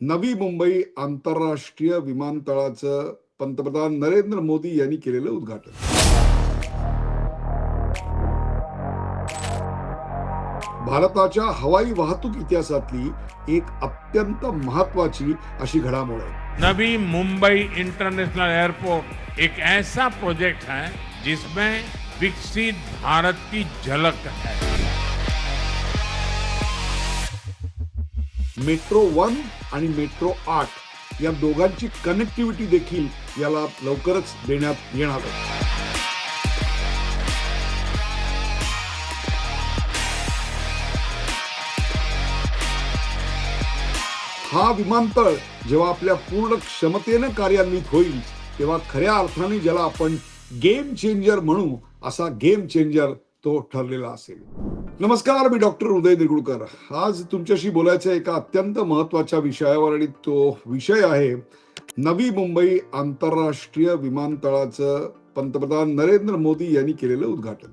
नवी मुंबई आंतरराष्ट्रीय विमानतळाचं पंतप्रधान नरेंद्र मोदी यांनी केलेलं उद्घाटन. भारताच्या हवाई वाहतूक इतिहासातली एक अत्यंत महत्वाची अशी घडामोड आहे. नवी मुंबई इंटरनेशनल एयरपोर्ट एक ऐसा प्रोजेक्ट है जिसमें विकसित भारत की झलक है. मेट्रो वन आणि मेट्रो आठ या दोघांची कनेक्टिव्हिटी देखील याला लवकरच देण्यात येणार आहे. हा विमानतळ जेव्हा आपल्या पूर्ण क्षमतेनं कार्यान्वित होईल तेव्हा खऱ्या अर्थाने ज्याला आपण गेम चेंजर म्हणू असा गेम चेंजर तो ठरलेला असेल. नमस्कार मी डॉक्टर उदय निगुळकर आज तुमच्याशी बोलायचं एका अत्यंत महत्त्वाच्या विषयावर आणि तो विषय आहे नवी मुंबई आंतरराष्ट्रीय विमानतळाचं पंतप्रधान नरेंद्र मोदी यांनी केलेलं उद्घाटन.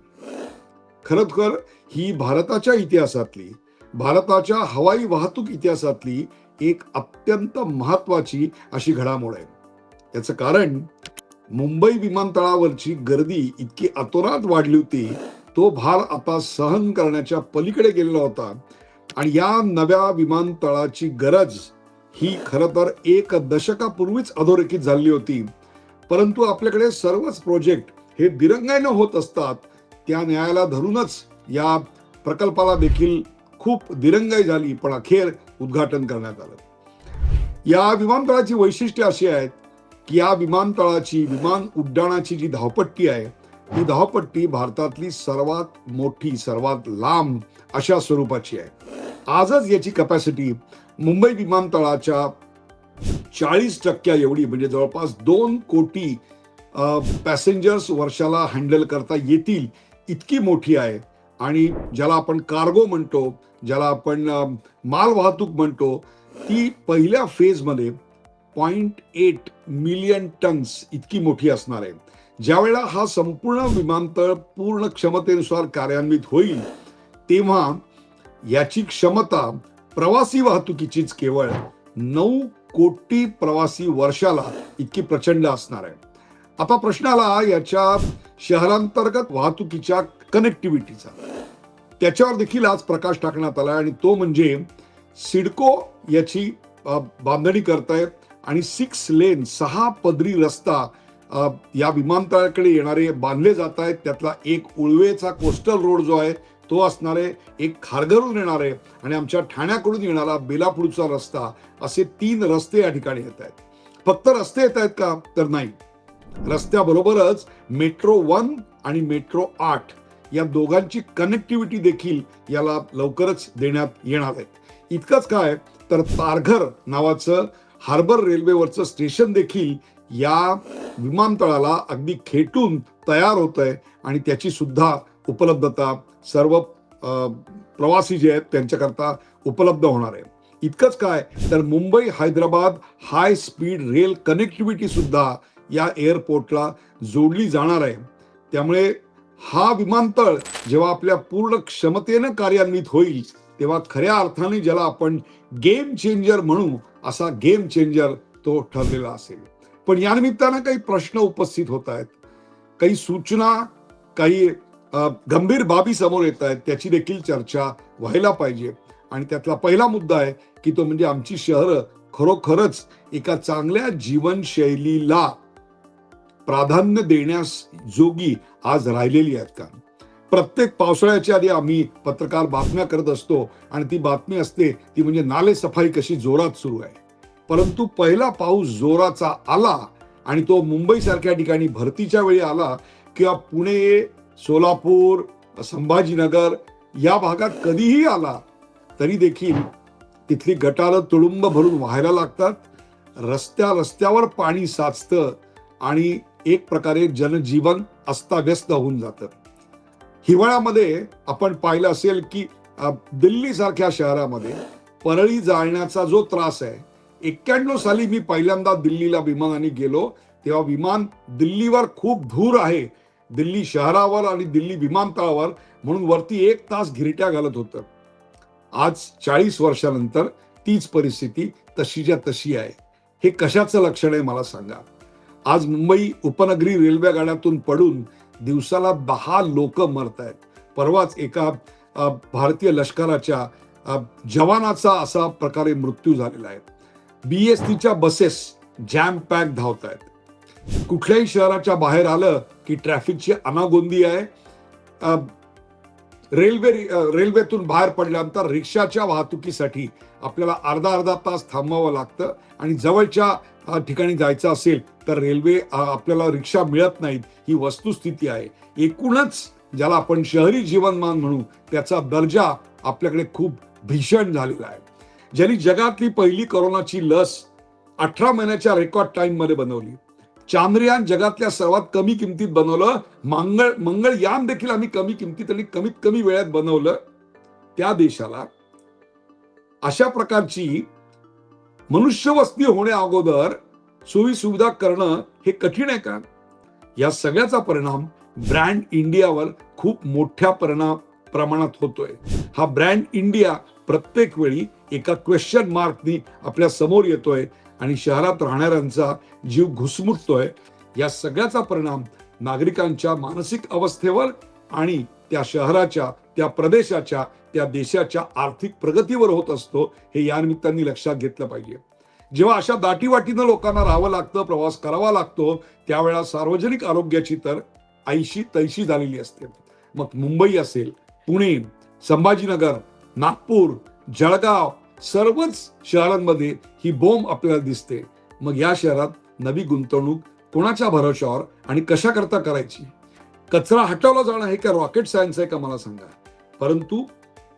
खरोखर ही भारताच्या इतिहासातली भारताच्या हवाई वाहतूक इतिहासातली एक अत्यंत महत्वाची अशी घडामोड आहे. याचं कारण मुंबई विमानतळावरची गर्दी इतकी अतोनात वाढली होती तो भार आता सहन करण्याच्या पलीकडे गेलेला होता. आणि या नव्या विमानतळाची गरज ही खरं तर एक दशकापूर्वीच अधोरेखित झाली होती. परंतु आपल्याकडे सर्वच प्रोजेक्ट हे दिरंगाईनं होत असतात. त्या न्यायाला धरूनच या प्रकल्पाला देखील खूप दिरंगाई झाली. पण अखेर उद्घाटन करण्यात आलं. या विमानतळाची वैशिष्ट्ये अशी आहेत की या विमानतळाची विमान उड्डाणाची जी धावपट्टी आहे ही धावपट्टी भारतातली सर्वात मोठी सर्वात लांब अशा स्वरूपाची आहे. आजच याची कपॅसिटी मुंबई विमानतळाच्या चाळीस टक्क्या एवढी म्हणजे जवळपास दोन कोटी पॅसेंजर्स वर्षाला हँडल करता येतील इतकी मोठी आहे. आणि ज्याला आपण कार्गो म्हणतो ज्याला आपण माल वाहतूक म्हणतो ती पहिल्या फेजमध्ये पॉईंट एट मिलियन टन्स इतकी मोठी असणार आहे. ज्यावेळेला हा संपूर्ण विमानतळ पूर्ण क्षमतेनुसार कार्यान्वित होईल तेव्हा याची क्षमता प्रवासी वाहतुकीचीच केवळ नऊ कोटी प्रवासी वर्षाला इतकी प्रचंड असणार आहे. आता प्रश्न आला याच्या शहरांतर्गत वाहतुकीच्या कनेक्टिव्हिटीचा त्याच्यावर देखील आज प्रकाश टाकण्यात आला आणि तो म्हणजे सिडको याची बांधणी करतायत आणि सिक्स लेन सहा पदरी रस्ता या विमानतळाकडे येणारे बांधले जात आहेत. त्यातला एक उळवेचा कोस्टल रोड जो आहे तो असणारे एक खारघरून येणारे आणि आमच्या ठाण्याकडून येणारा बेलापूरचा रस्ता असे तीन रस्ते या ठिकाणी येत आहेत. फक्त रस्ते येत आहेत का? तर नाही. रस्त्याबरोबरच मेट्रो वन आणि मेट्रो आठ या दोघांची कनेक्टिव्हिटी देखील याला लवकरच देण्यात येणार आहेत. इतकंच काय तर तारघर नावाचं हार्बर रेल्वेवरचं स्टेशन देखील या विमानतळाला अगदी खेटून तयार होत आहे आणि त्याची सुद्धा उपलब्धता सर्व प्रवासी जे आहेत त्यांच्याकरता उपलब्ध होणार आहे. इतकंच काय तर Mumbai Hyderabad high speed rail connectivity सुद्धा या एअरपोर्टला जोडली जाणार आहे. त्यामुळे हा विमानतळ जेव्हा आपल्या पूर्ण क्षमतेनं कार्यान्वित होईल तेव्हा खऱ्या अर्थाने ज्याला आपण गेम चेंजर म्हणू असा गेम चेंजर तो ठरलेला असेल. पण या निमित्तानं काही प्रश्न उपस्थित होत आहेत. काही सूचना काही गंभीर बाबी समोर येत आहेत. त्याची देखील चर्चा व्हायला पाहिजे. आणि त्यातला पहिला मुद्दा आहे की तो म्हणजे आमची शहरं खरोखरच एका चांगल्या जीवनशैलीला प्राधान्य देण्यास जोगी आज राहिलेली आहेत का? प्रत्येक पावसाळ्याच्या आधी आम्ही पत्रकार बातम्या करत असतो आणि ती बातमी असते ती म्हणजे नाले सफाई कशी जोरात सुरू आहे. परंतु पहिला पाऊस जोराचा आला आणि तो मुंबईसारख्या ठिकाणी भरतीच्या वेळी आला किंवा पुणे सोलापूर संभाजीनगर या भागात कधीही आला तरी देखील तिथली गटारं तुडुंब भरून व्हायला लागतात. रस्त्या रस्त्यावर पाणी साचतं आणि एक प्रकारे जनजीवन अस्ताव्यस्त होऊन जातं. हिवाळ्यामध्ये आपण पाहिलं असेल की दिल्लीसारख्या शहरामध्ये परळी जाळण्याचा जो त्रास आहे एक्क्याण्णव साली मी पहिल्यांदा दिल्लीला विमानाने गेलो तेव्हा विमान दिल्लीवर खूप धूर आहे. दिल्ली शहरावर आणि दिल्ली विमानतळावर म्हणून वरती एक तास घिरट्या घालत होतं. आज चाळीस वर्षानंतर तीच परिस्थिती तशीच्या तशी आहे. हे कशाचं लक्षण आहे मला सांगा. आज मुंबई उपनगरी रेल्वे गाड्यातून पडून दिवसाला दहा लोक मरत आहेत. परवाच एका भारतीय लष्कराच्या जवानाचा असा प्रकारे मृत्यू झालेला आहे. बी एस टीच्या बसेस जॅम पॅक धावत आहेत कुठल्याही शहराच्या बाहेर आलं की ट्रॅफिकची अनागोंदी आहे. रेल्वे रेल्वेतून बाहेर पडल्यानंतर रिक्षाच्या वाहतुकीसाठी आपल्याला अर्धा अर्धा तास थांबावं लागतं. आणि जवळच्या ठिकाणी जायचं असेल तर रेल्वे आपल्याला रिक्षा मिळत नाहीत. ही वस्तुस्थिती आहे. एकूणच ज्याला आपण शहरी जीवनमान म्हणू त्याचा दर्जा आपल्याकडे खूप भीषण झालेला आहे. ज्यांनी जगातली पहिली कोरोनाची लस अठरा महिन्याच्या रेकॉर्ड टाइममध्ये बनवली. चांद्रयान जगातल्या सर्वात कमी किमतीत बनवलं. मंगळ मंगळयान देखील आम्ही कमी किमतीत आणि कमीत कमी वेळात बनवलं. त्या देशाला अशा प्रकारची मनुष्यवस्ती होण्या अगोदर सोयी सुविधा करणं हे कठीण आहे का? या सगळ्याचा परिणाम ब्रँड इंडियावर खूप मोठ्या परिणाम प्रमाणात होतोय. हा ब्रँड इंडिया प्रत्येक वेळी एका क्वेश्चन मार्कनी आपल्यासमोर येतोय आणि शहरात राहणाऱ्यांचा जीव घुसमुटतोय. या सगळ्याचा परिणाम नागरिकांच्या मानसिक अवस्थेवर आणि त्या शहराच्या त्या प्रदेशाच्या त्या देशाच्या आर्थिक प्रगतीवर होत असतो हे या निमित्ताने लक्षात घेतलं पाहिजे. जेव्हा अशा दाटीवाटीनं लोकांना राहावं लागतं प्रवास करावा लागतो त्यावेळा सार्वजनिक आरोग्याची तर ऐशी तैशी झालेली असते. मग मुंबई असेल पुणे संभाजीनगर नागपूर जळगाव सर्वच शहरांमध्ये ही बोंब आपल्याला दिसते. मग या शहरात नवी गुंतवणूक कोणाच्या भरोशावर आणि कशा करता करायची? कचरा हटवला जाणं हे काय रॉकेट सायन्स आहे का मला सांगा? परंतु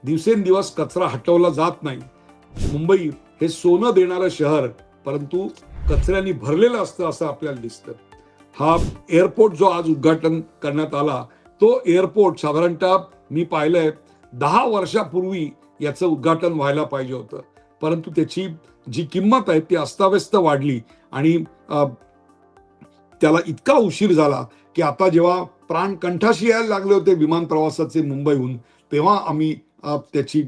दिवसेंदिवस कचरा हटवला जात नाही. मुंबई हे सोनं देणारं शहर परंतु कचऱ्याने भरलेलं असतं असं आपल्याला दिसतं. हा एअरपोर्ट जो आज उद्घाटन करण्यात आला तो एअरपोर्ट साधारणतः मी पाहिलंय दहा वर्षापूर्वी याचं उद्घाटन व्हायला पाहिजे होतं. परंतु त्याची जी किंमत आहे ती अस्ताव्यस्त वाढली आणि त्याला इतका उशीर झाला की आता जेव्हा प्राण कंठाशी यायला लागले होते विमान प्रवासाचे मुंबईहून तेव्हा आम्ही त्याची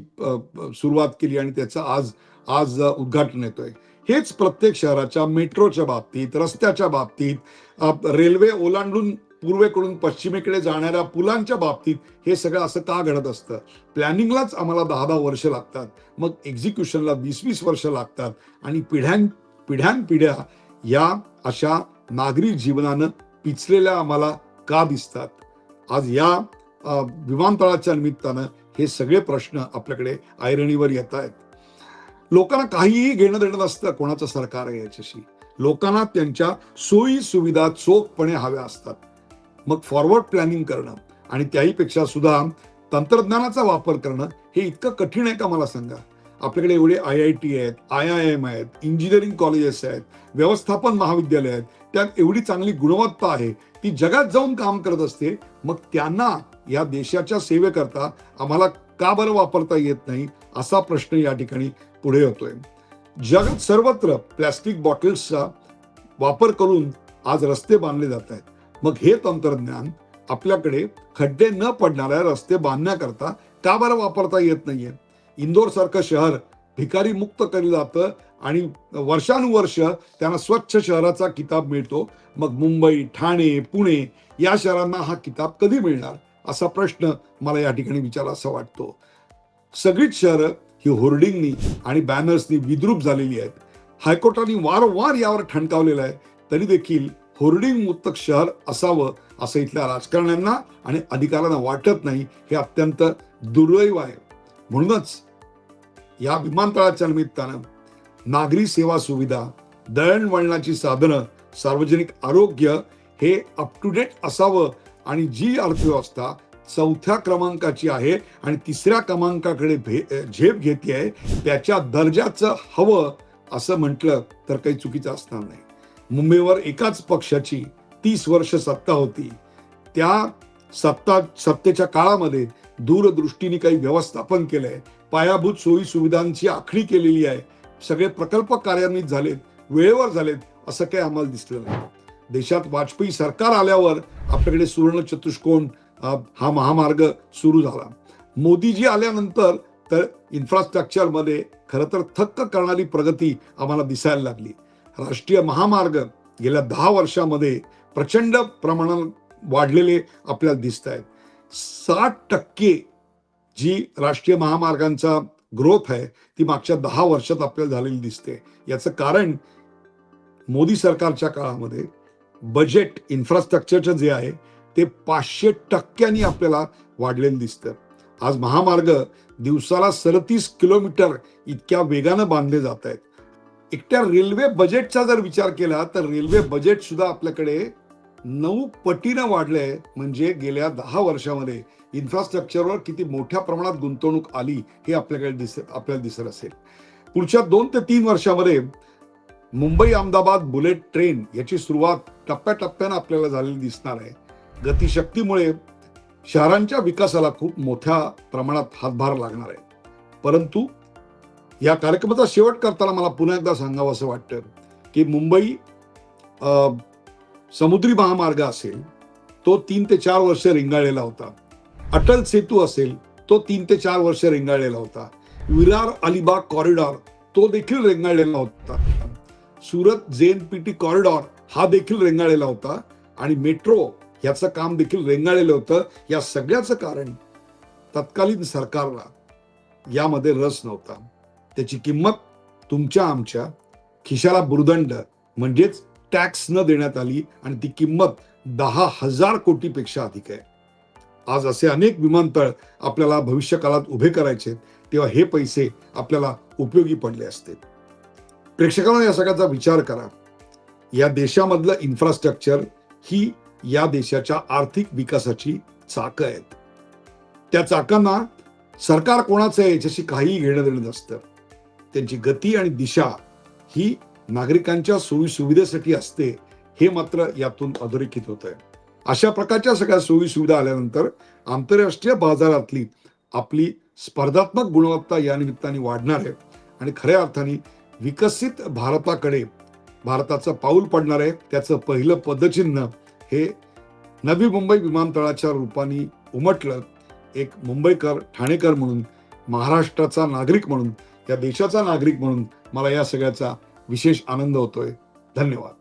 सुरुवात केली आणि त्याचं आज आज उद्घाटन येतोय. हेच प्रत्येक शहराच्या मेट्रोच्या बाबतीत रस्त्याच्या बाबतीत रेल्वे ओलांडून पूर्वेकडून पश्चिमेकडे जाणाऱ्या पुलांच्या बाबतीत हे सगळं असं का घडत असतं? प्लॅनिंगलाच आम्हाला दहा दहा वर्ष लागतात. मग एक्झिक्युशनला वीस वीस वर्ष लागतात. आणि पिढ्यां पिढ्यानपिढ्या या अशा नागरी जीवनानं पिचलेल्या आम्हाला का दिसतात? आज या विमानतळाच्या निमित्तानं हे सगळे प्रश्न आपल्याकडे आयरणीवर येत आहेत. लोकांना काहीही घेणं देणं नसतं कोणाचं सरकार आहे याच्याशी. लोकांना त्यांच्या सोयी सुविधा चोखपणे हव्या असतात. मग फॉरवर्ड प्लॅनिंग करणं आणि त्याहीपेक्षा सुद्धा तंत्रज्ञानाचा वापर करणं हे इतकं कठीण आहे का मला सांगा? आपल्याकडे एवढे आय आय टी आहेत आय आय एम आहेत इंजिनिअरिंग कॉलेजेस आहेत व्यवस्थापन महाविद्यालय आहेत त्यात एवढी चांगली गुणवत्ता आहे ती जगात जाऊन काम करत असते मग त्यांना या देशाच्या सेवेकरता आम्हाला का बरं वापरता येत नाही असा प्रश्न या ठिकाणी पुढे होतोय जगात सर्वत्र प्लॅस्टिक बॉटल्सचा वापर करून आज रस्ते बांधले जात आहेत. मग हे तंत्रज्ञान आपल्याकडे खड्डे न पडणाऱ्या रस्ते बांधण्याकरता का बरं वापरता येत नाहीये? इंदोर सारखं शहर भिकारी मुक्त केलं जातं आणि वर्षानुवर्ष त्यांना स्वच्छ शहराचा किताब मिळतो. मग मुंबई ठाणे पुणे या शहरांना हा किताब कधी मिळणार? असा प्रश्न मला या ठिकाणी विचारा असा वाटतो. सगळीच शहरं ही होर्डिंगनी आणि बॅनर्सनी विद्रूप झालेली आहेत. हायकोर्टाने वारंवार यावर ठणकावलेला आहे. तरी देखील होर्डिंग मुक्त शहर असावं असं इथल्या राजकारण्यांना आणि अधिकाऱ्यांना वाटत नाही हे अत्यंत दुर्दैव आहे. म्हणूनच या विमानतळाच्या निमित्तानं नागरी सेवा सुविधा दळणवळणाची साधनं सार्वजनिक आरोग्य हे अप टू डेट असावं आणि जी अर्थव्यवस्था चौथ्या क्रमांकाची आहे आणि तिसऱ्या क्रमांकाकडे भे- झेप घेते आहे त्याच्या दर्जाचं हवं असं म्हटलं तर काही चुकीचं असणार नाही. मुंबईवर एकाच पक्षाची तीस वर्ष सत्ता होती. त्या सत्ता सत्तेच्या काळामध्ये दूरदृष्टीने काही व्यवस्थापन केलंय. पायाभूत सोयी सुविधांची आखणी केलेली आहे. सगळे प्रकल्प कार्यान्वित झालेत वेळेवर झालेत असं काही आम्हाला दिसलं नाही. देशात वाजपेयी सरकार आल्यावर आपल्याकडे सुवर्ण चतुष्कोण हा महामार्ग सुरू झाला. मोदीजी आल्यानंतर तर इन्फ्रास्ट्रक्चरमध्ये खरं तर थक्क करणारी प्रगती आम्हाला दिसायला लागली. राष्ट्रीय महामार्ग गेल्या दहा वर्षामध्ये प्रचंड प्रमाणात वाढलेले आपल्याला दिसत आहेत. साठ टक्के जी राष्ट्रीय महामार्गांचा ग्रोथ आहे ती मागच्या दहा वर्षात आपल्याला झालेली दिसते. याचं कारण मोदी सरकारच्या काळामध्ये बजेट इन्फ्रास्ट्रक्चरचं जे आहे ते पाचशे टक्क्यांनी आपल्याला वाढलेलं दिसतं. आज महामार्ग दिवसाला सदतीस किलोमीटर इतक्या वेगानं बांधले जात आहेत. एकट्या रेल्वे बजेटचा जर विचार केला तर रेल्वे बजेट सुद्धा आपल्याकडे नऊ पटीनं वाढलंय. म्हणजे गेल्या दहा वर्षामध्ये इन्फ्रास्ट्रक्चरवर किती मोठ्या प्रमाणात गुंतवणूक आली हे आपल्याकडे दिस आपल्याला दिसत असेल. पुढच्या दोन ते तीन वर्षामध्ये मुंबई अहमदाबाद बुलेट ट्रेन याची सुरुवात टप्प्याटप्प्यानं आपल्याला झालेली दिसणार आहे. गतिशक्तीमुळे शहरांच्या विकासाला खूप मोठ्या प्रमाणात हातभार लागणार आहे. परंतु या कार्यक्रमाचा शेवट करताना मला पुन्हा एकदा सांगावं असं वाटतं की मुंबई समुद्री महामार्ग असेल तो तीन ते चार वर्ष रिंगाळलेला होता. अटल सेतू असेल तो तीन ते चार वर्ष रिंगाळलेला होता. विरार अलिबाग कॉरिडॉर तो देखील रेंगाळलेला होता. सुरत जेएनपीटी कॉरिडॉर हा देखील रेंगाळलेला होता आणि मेट्रो याचं काम देखील रेंगाळलेलं होतं. या सगळ्याचं कारण तत्कालीन सरकारला यामध्ये रस नव्हता. त्याची किंमत तुमच्या आमच्या खिशाला बुरदंड म्हणजेच टॅक्स न देण्यात आली आणि ती किंमत दहा हजार कोटीपेक्षा अधिक आहे. आज असे अनेक विमानतळ आपल्याला भविष्य काळात उभे करायचे तेव्हा हे पैसे आपल्याला उपयोगी पडले असते. प्रेक्षकांना या सगळ्याचा विचार करा. या देशामधलं इन्फ्रास्ट्रक्चर ही या देशाच्या आर्थिक विकासाची चाकं आहेत. त्या चाकांना सरकार कोणाचं आहे याच्याशी काहीही घेणं देणं नसतं. त्यांची गती आणि दिशा ही नागरिकांच्या सोयी सुविधेसाठी असते हे मात्र यातून अधोरेखित होत आहे अशा प्रकारच्या सगळ्या सोयी सुविधा आल्यानंतर आंतरराष्ट्रीय बाजारातली आपली स्पर्धात्मक गुणवत्ता या निमित्ताने वाढणार आहे आणि खऱ्या अर्थाने विकसित भारताकडे भारताचं पाऊल पडणार आहे. त्याचं पहिलं पदचिन्ह हे नवी मुंबई विमानतळाच्या रूपाने उमटलं. एक मुंबईकर ठाणेकर म्हणून महाराष्ट्राचा नागरिक म्हणून या देशाचा नागरिक म्हणून मला या सगळ्याचा विशेष आनंद होतोय. धन्यवाद.